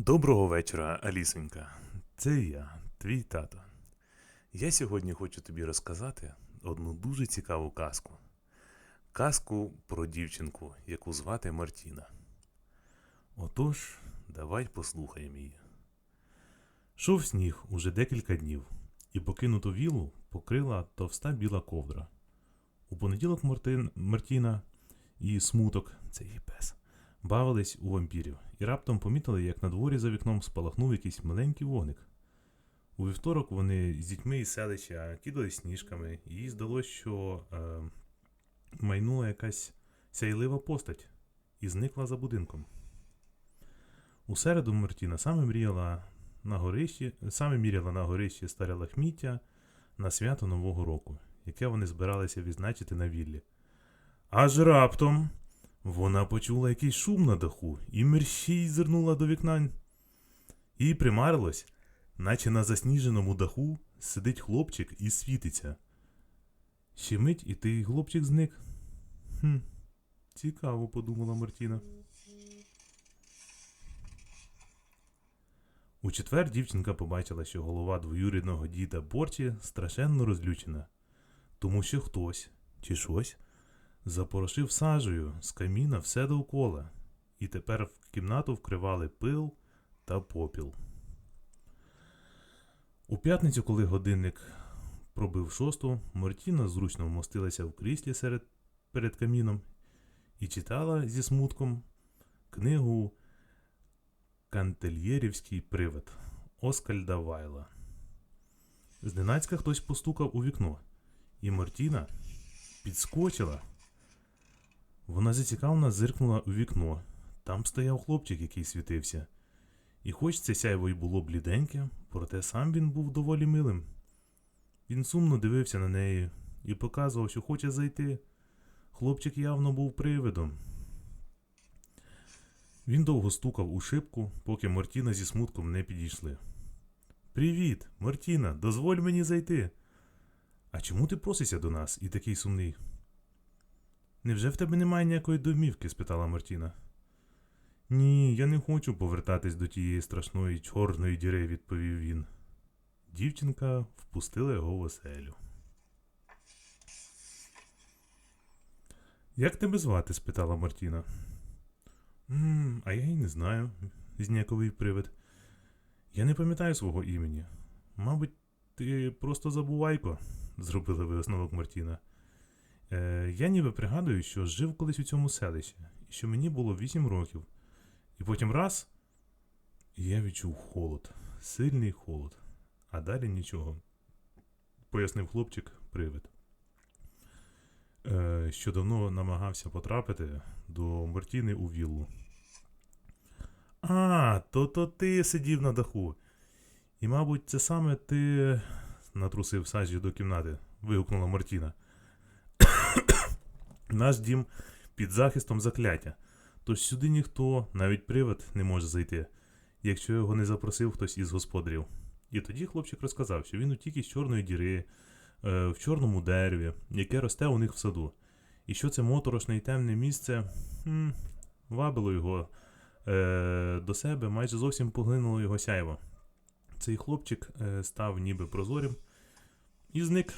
Доброго вечора, Алісонька. Це я, твій тато. Я сьогодні хочу тобі розказати одну дуже цікаву казку. Казку про дівчинку, яку звати Мартіна. Отож, давай послухаємо її. Шов сніг уже декілька днів, і покинуту віллу покрила товста біла ковдра. У понеділок Мартин, Мартіна і смуток, це її пес, бавились у вампірів і раптом помітили, як на дворі за вікном спалахнув якийсь маленький вогник. У вівторок вони з дітьми із селища кидали сніжками, і їй здалося, що е, майнула якась сяйлива постать і зникла за будинком. У середу Мартіна саме мріяла на горищі, саме міряла на горищі старе лахміття на свято Нового року, яке вони збиралися відзначити на віллі. Аж раптом вона почула якийсь шум на даху і мерщій зирнула до вікна. Їй примарилось, наче на засніженому даху сидить хлопчик і світиться. Ще мить і той хлопчик зник. Хм, цікаво, подумала Мартіна. У четвер дівчинка побачила, що голова двоюрідного діда Борчі страшенно розлючена, тому що хтось чи щось запорошив сажею з каміна все довкола, і тепер в кімнату вкривали пил та попіл. У п'ятницю, коли годинник пробив шосту, Мартіна зручно вмостилася в кріслі серед, перед каміном і читала зі смутком книгу Кантельєрівський привид Оскальда Вайла. Зненацька хтось постукав у вікно, і Мартіна підскочила. Вона зацікавлено зиркнула у вікно. Там стояв хлопчик, який світився. І хоч це сяйво й було бліденьке, проте сам він був доволі милим. Він сумно дивився на неї і показував, що хоче зайти. Хлопчик явно був привидом. Він довго стукав у шибку, поки Мартіна зі смутком не підійшли. Привіт, Мартіна, дозволь мені зайти. А чому ти просишся до нас і такий сумний? Невже в тебе немає ніякої домівки? спитала Мартіна. Ні, я не хочу повертатись до тієї страшної чорної діри, відповів він. Дівчинка впустила його в оселю. Як тебе звати? спитала Мартіна. «М, а я й не знаю, зняковий привид. Я не пам'ятаю свого імені. Мабуть, ти просто забувайко, зробила висновок Мартіна. Е, я ніби пригадую, що жив колись у цьому селищі, і що мені було 8 років. І потім раз, і я відчув холод, сильний холод, а далі нічого. Пояснив хлопчик привид. Е, що давно намагався потрапити до Мартіни у віллу. А, то то ти сидів на даху. І, мабуть, це саме ти натрусив сажі до кімнати, вигукнула Мартіна. Наш дім під захистом закляття, тож сюди ніхто, навіть привид, не може зайти, якщо його не запросив хтось із господарів. І тоді хлопчик розказав, що він утік із чорної діри, е, в чорному дереві, яке росте у них в саду, і що це моторошне і темне місце м, вабило його е, до себе, майже зовсім поглинуло його сяйво. Цей хлопчик е, став ніби прозорим і зник.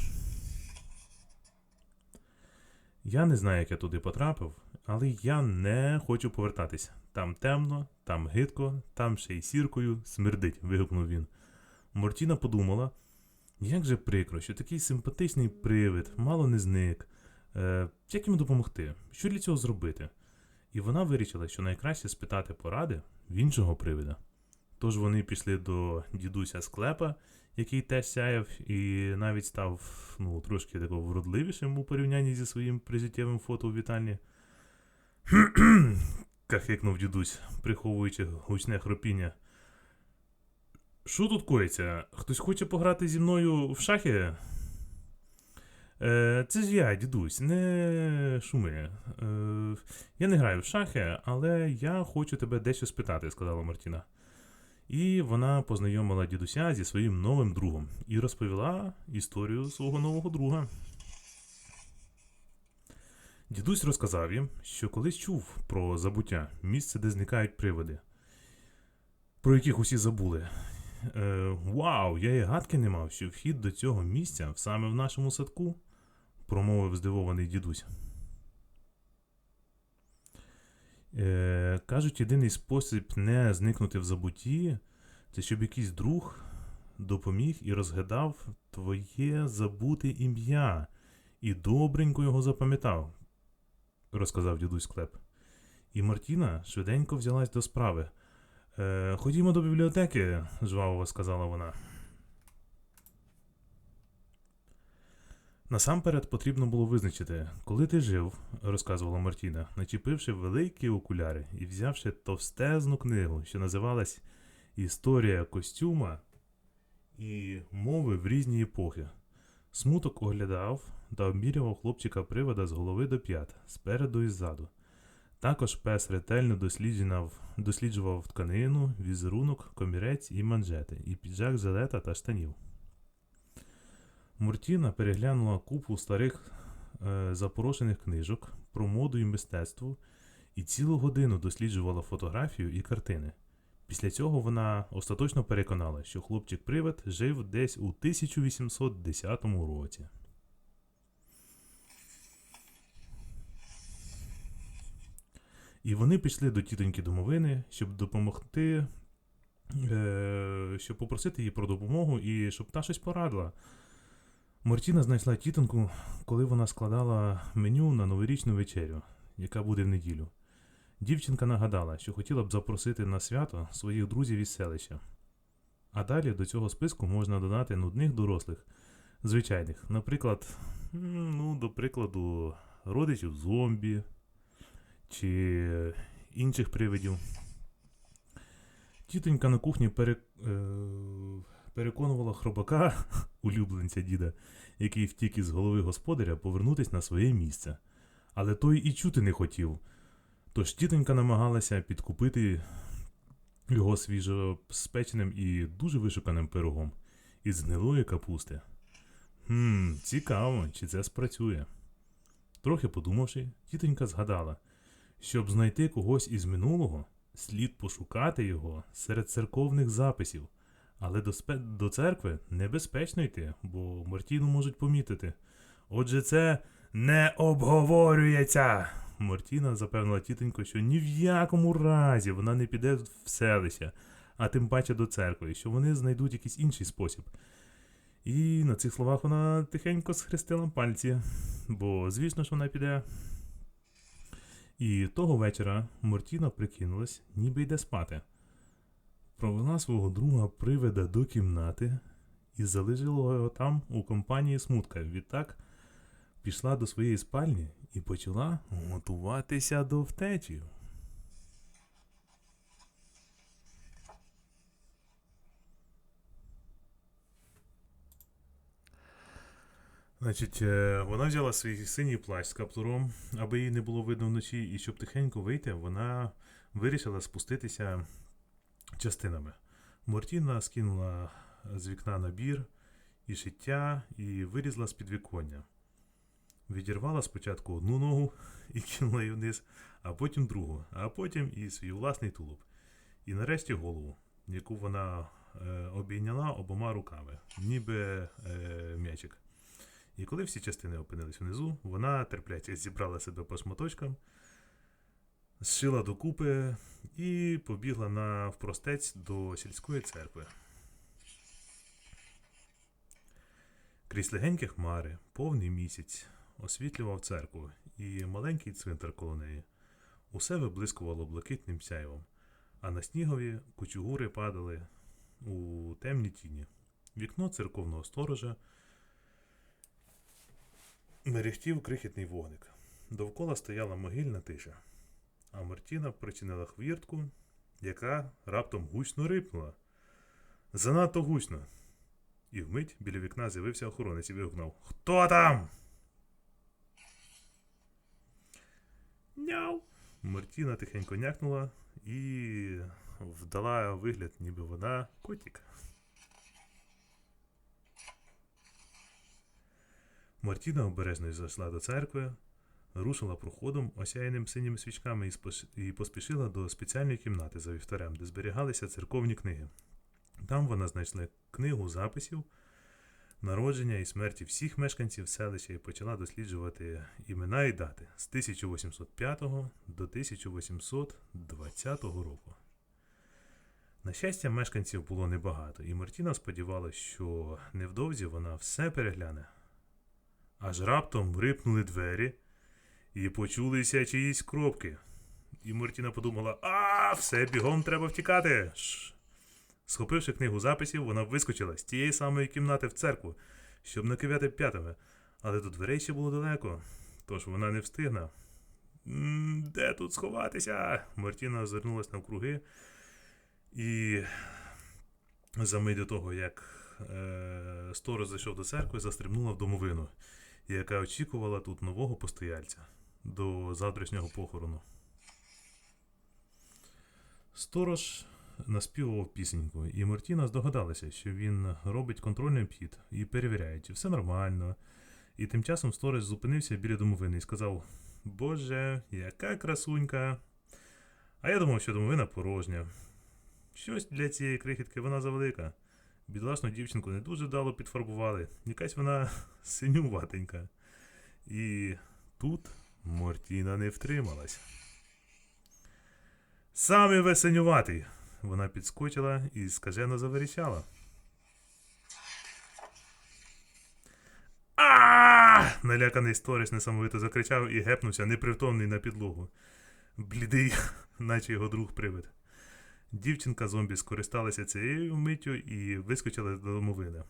Я не знаю, як я туди потрапив, але я не хочу повертатись. Там темно, там гидко, там ще й сіркою смердить, вигукнув він. Мортіна подумала, як же прикро, що такий симпатичний привид, мало не зник. Е, як йому допомогти? Що для цього зробити? І вона вирішила, що найкраще спитати поради в іншого привида. Тож вони пішли до дідуся склепа, який теж сяяв і навіть став ну, трошки такого вродливішим у порівнянні зі своїм прижиттєвим фото у вітальні. кахикнув дідусь, приховуючи гучне хропіння. Що тут коїться? Хтось хоче пограти зі мною в шахи? Е, це ж я, дідусь, не шуми. Е, я не граю в шахи, але я хочу тебе дещо спитати, сказала Мартіна. І вона познайомила дідуся зі своїм новим другом і розповіла історію свого нового друга. Дідусь розказав їм, що колись чув про забуття, місце, де зникають привиди. про яких усі забули. Е, вау, я і гадки не мав, що вхід до цього місця саме в нашому садку, промовив здивований дідусь. Е, кажуть, єдиний спосіб не зникнути в забутті, це щоб якийсь друг допоміг і розгадав твоє забуте ім'я і добренько його запам'ятав, розказав дідусь Клеп. І Мартіна швиденько взялась до справи. Е, ходімо до бібліотеки, жваво сказала вона. Насамперед потрібно було визначити, коли ти жив, розказувала Мартіна, начепивши великі окуляри і взявши товстезну книгу, що називалась Історія костюма і мови в різні епохи. Смуток оглядав та обмірював хлопчика привода з голови до п'ят, спереду і ззаду. Також пес ретельно досліджував, тканину, візерунок, комірець і манжети, і піджак жилета та штанів. Муртіна переглянула купу старих е, запорошених книжок про моду і мистецтво і цілу годину досліджувала фотографію і картини. Після цього вона остаточно переконала, що хлопчик-привид жив десь у 1810 році. І вони пішли до тітоньки домовини, щоб допомогти, е, щоб попросити її про допомогу і щоб та щось порадила. Мартіна знайшла тітоньку, коли вона складала меню на новорічну вечерю, яка буде в неділю. Дівчинка нагадала, що хотіла б запросити на свято своїх друзів із селища. А далі до цього списку можна додати нудних дорослих, звичайних, наприклад, ну, до прикладу, родичів зомбі чи інших привидів. Тітонька на кухні пере, е, переконувала хробака, улюбленця діда, який втік із голови господаря, повернутись на своє місце. Але той і чути не хотів. Тож тітонька намагалася підкупити його свіжоспеченим і дуже вишуканим пирогом із гнилої капусти. Хм, цікаво, чи це спрацює. Трохи подумавши, тітонька згадала, щоб знайти когось із минулого, слід пошукати його серед церковних записів, але до, спе... до церкви небезпечно йти, бо Мартіну можуть помітити. Отже, це не обговорюється. Мартіна запевнила тітоньку, що ні в якому разі вона не піде в селище, а тим паче до церкви, що вони знайдуть якийсь інший спосіб. І на цих словах вона тихенько схрестила пальці, бо, звісно ж, вона піде. І того вечора Мартіна прикинулась, ніби йде спати. Провела свого друга привида до кімнати і залишила його там у компанії смутка. Відтак пішла до своєї спальні і почала готуватися до втечі. Значить, е, вона взяла свій синій плащ з каптуром, аби її не було видно вночі, і щоб тихенько вийти, вона вирішила спуститися частинами. Мортіна скинула з вікна набір і шиття і вирізла з підвіконня. Відірвала спочатку одну ногу і кинула її вниз, а потім другу, а потім і свій власний тулуб. І нарешті голову, яку вона е, обійняла обома руками, ніби е, м'ячик. І коли всі частини опинились внизу, вона терпляче зібрала себе по шматочкам, зшила докупи і побігла на впростець до сільської церкви. Крізь легенькі хмари, повний місяць освітлював церкву і маленький цвинтар коло неї. Усе виблискувало блакитним сяйвом, а на снігові кучугури падали у темні тіні. Вікно церковного сторожа мерехтів крихітний вогник. Довкола стояла могильна тиша, а Мартіна причинила хвіртку, яка раптом гучно рипнула. Занадто гучно. І вмить біля вікна з'явився охоронець і вигукнув Хто там? Няу. Мартіна тихенько някнула і вдала вигляд, ніби вона котик. Мартіна обережно зайшла до церкви, рушила проходом, осяяним синіми свічками, і, поспішила до спеціальної кімнати за вівтарем, де зберігалися церковні книги. Там вона знайшла книгу записів народження і смерті всіх мешканців селища і почала досліджувати імена і дати з 1805 до 1820 року. На щастя, мешканців було небагато, і Мартіна сподівалася, що невдовзі вона все перегляне. Аж раптом рипнули двері і почулися чиїсь кропки. І Мартіна подумала: А, все, бігом треба втікати. Схопивши книгу записів, вона вискочила з тієї самої кімнати в церкву, щоб накивяти п'ятами, але до дверей ще було далеко, тож вона не встигне. Де тут сховатися? Мартіна озирнулась навкруги і за мить до того, як е, сторож зайшов до церкви, застрибнула в домовину, яка очікувала тут нового постояльця до завтрашнього похорону. Сторож наспівував пісеньку, і Мартіна здогадалася, що він робить контрольний обхід і перевіряє, чи все нормально. І тим часом сторож зупинився біля домовини і сказав: Боже, яка красунька! А я думав, що домовина порожня. Щось для цієї крихітки вона завелика. Бідолашну дівчинку не дуже вдало підфарбували. Якась вона синюватенька. І тут Мартіна не втрималась. Саме весенюватий. Вона підскочила і скажено заверещала. а Наляканий сторіс несамовито закричав і гепнувся, непритомний на підлогу. Блідий, наче його друг привид. Дівчинка зомбі скористалася цією миттю і вискочила з домовини.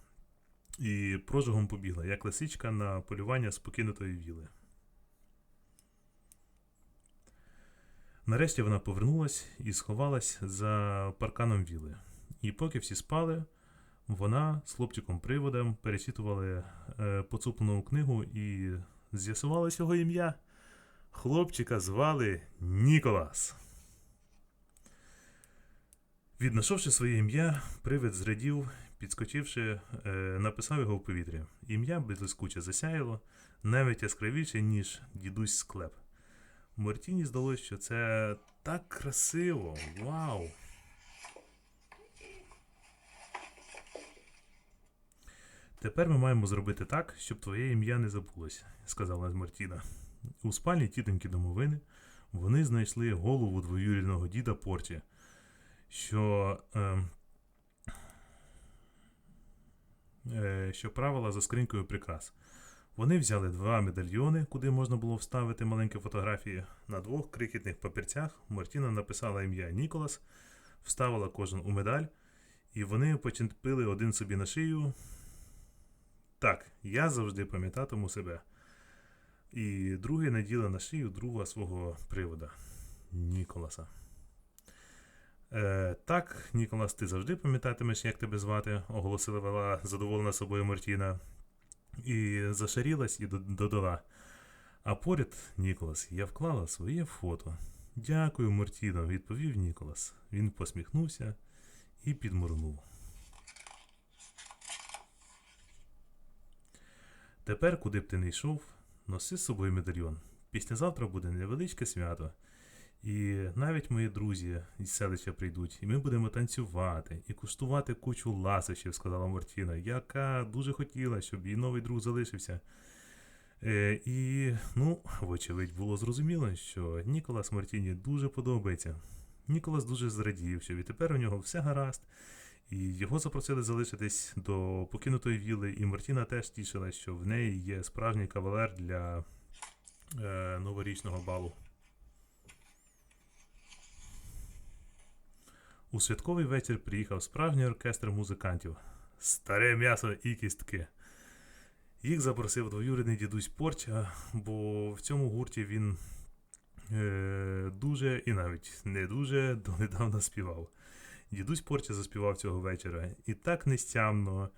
І прожогом побігла, як лисичка на полювання з покинутої віли. Нарешті вона повернулась і сховалась за парканом віли. І поки всі спали, вона з хлопчиком-приводом перечитували е, поцуплену книгу і з'ясувалось його ім'я. Хлопчика звали Ніколас. Віднайшовши своє ім'я, привид зрадів, підскочивши, е, написав його в повітрі. Ім'я блискуче засяяло, навіть яскравіше, ніж дідусь склеп. Мартіні здалося, що це так красиво. Вау! Тепер ми маємо зробити так, щоб твоє ім'я не забулося, сказала Мартіна. У спальні тітоньки домовини вони знайшли голову двоюрідного діда Порті, що, е, е, що правила за скринькою прикрас. Вони взяли два медальйони, куди можна було вставити маленькі фотографії. На двох крихітних папірцях Мартіна написала ім'я Ніколас, вставила кожен у медаль, і вони почепили один собі на шию. Так, я завжди пам'ятатиму себе. І другий наділа на шию друга свого привода Ніколаса. Е, так, Ніколас, ти завжди пам'ятатимеш, як тебе звати, оголосила задоволена собою Мартіна. І зашарілась і додала. А поряд, Ніколас, я вклала своє фото. Дякую, Мартіно, відповів Ніколас. Він посміхнувся і підморгнув. Тепер, куди б ти не йшов, носи з собою медальйон. Післязавтра буде невеличке свято. І навіть мої друзі із селища прийдуть, і ми будемо танцювати і куштувати кучу ласощів, сказала Мартіна, яка дуже хотіла, щоб її новий друг залишився. Е, і, ну, вочевидь, було зрозуміло, що Ніколас Мартіні дуже подобається. Ніколас дуже зрадів, що відтепер у нього все гаразд, і його запросили залишитись до покинутої віли, і Мартіна теж тішила, що в неї є справжній кавалер для е, новорічного балу. У святковий вечір приїхав справжній оркестр музикантів. Старе м'ясо і кістки. Їх запросив двоюрідний дідусь Порча, бо в цьому гурті він е, дуже і навіть не дуже донедавна співав. Дідусь Порча заспівав цього вечора і так нестямно,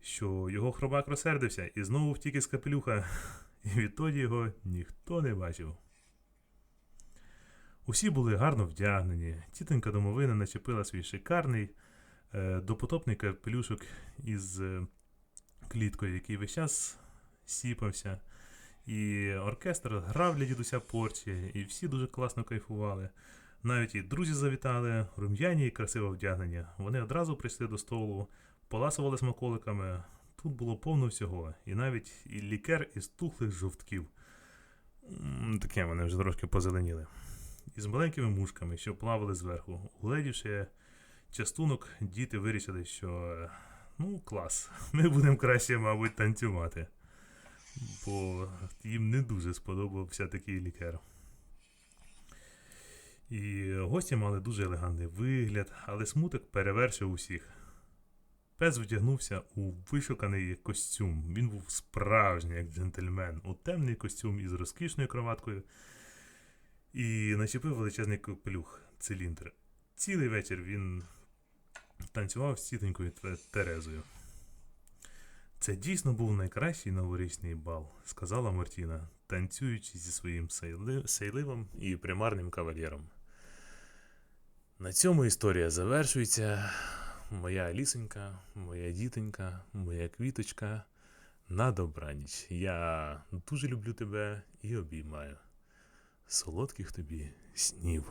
що його хробак розсердився і знову втік із капелюха, і відтоді його ніхто не бачив. Усі були гарно вдягнені. Тітонька домовина начепила свій шикарний е, допотопний капелюшок із е, кліткою, який весь час сіпався. І оркестр грав для дідуся Порчі, і всі дуже класно кайфували. Навіть і друзі завітали, рум'яні і красиво вдягнені. Вони одразу прийшли до столу, поласували смаколиками. Тут було повно всього, і навіть і лікер із тухлих жовтків. Таке вони вже трошки позеленіли. І з маленькими мушками, що плавали зверху. Угледівши частунок, діти вирішили, що ну, клас, ми будемо краще, мабуть, танцювати. Бо їм не дуже сподобався такий лікер. І гості мали дуже елегантний вигляд, але смуток перевершив усіх. Пес вдягнувся у вишуканий костюм. Він був справжній, як джентльмен, у темний костюм із розкішною кроваткою і начепив величезний капелюх, циліндр. Цілий вечір він танцював з тітонькою Терезою. Це дійсно був найкращий новорічний бал, сказала Мартіна, танцюючи зі своїм сейливим і примарним кавалєром. На цьому історія завершується. Моя Алісонька, моя дітонька, моя квіточка. На добраніч. Я дуже люблю тебе і обіймаю. Солодких тобі снів.